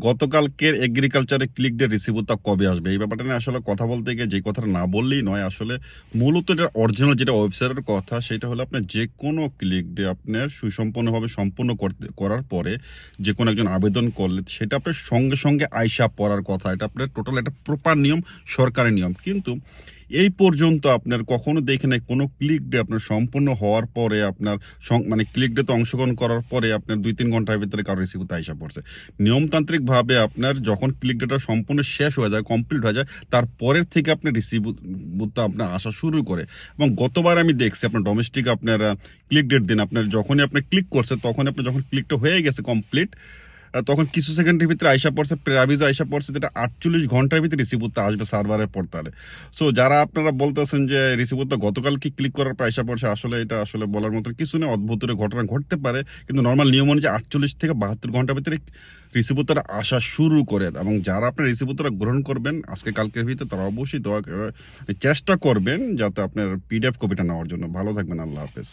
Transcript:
গতকালকের এগ্রিকালচারে click day রিসিভটা কবে আসবে? এই ব্যাপারটা নিয়ে আসলে কথা বলতে গিয়ে যে কথাটা না বললেই নয়, আসলে মূলত এটা অরিজিনাল যেটা ওয়েবসাইটের কথা, সেটা হলো আপনার যে কোনো ক্লিক ডে আপনার সুসম্পন্নভাবে সম্পূর্ণ করতে, করার পরে যে কোনো একজন আবেদন করলে সেটা আপনার সঙ্গে সঙ্গে আইসা পড়ার কথা, এটা আপনার টোটাল একটা প্রপার নিয়ম, সরকারি নিয়ম। কিন্তু এই পর্যন্ত আপনার কখনো দেখে নাই? কোনো ক্লিক ডে আপনার সম্পূর্ণ হওয়ার পরে আপনার মানে ক্লিক ডে তো অংশগ্রহণ করার পরে আপনার দুই তিন ঘণ্টার ভিতরে কারও রিসিভ আইসা পড়ছে। নিয়মতান্ত্রিকভাবে আপনার যখন ক্লিক ডেটা সম্পূর্ণ শেষ হয়ে যায় কমপ্লিট হয়ে যায় তারপরের থেকে আপনার রিসিভ আপনার আসা শুরু করে। এবং গতবার আমি দেখছি আপনার ডোমেস্টিক আপনার ক্লিক ডেট দিন আপনার যখনই আপনি ক্লিক করছে তখন আপনার যখন ক্লিকটা হয়ে গেছে কমপ্লিট তখন কিছু সেকেন্ডের ভিতরে আইসা পড়ছে প্রাভিজ আইসা পড়ছে, যেটা আটচল্লিশ ঘণ্টার ভিতরে রিসিভুরটা আসবে সার্ভারের পোর্টালে সো যারা আপনারা বলতেছেন যে রিসিভুরটা গতকাল কি ক্লিক করার পর আইসা পড়ছে, আসলে এটা আসলে বলার মতো কিছু নেই অদ্ভুতের ঘটনা ঘটতে পারে, কিন্তু নর্মাল নিয়ম অনুযায়ী আটচল্লিশ থেকে বাহাত্তর ঘণ্টার ভিতরে রিসিভুরটা আসা শুরু করে এবং যারা আপনার রিসিভুরটা গ্রহণ করবেন, আজকে কালকের ভিতরে তারা অবশ্যই দোয়া চেষ্টা করবেন যাতে আপনার পিডিএফ কপিটা নেওয়ার জন্য। ভালো থাকবেন, আল্লাহ হাফেজ।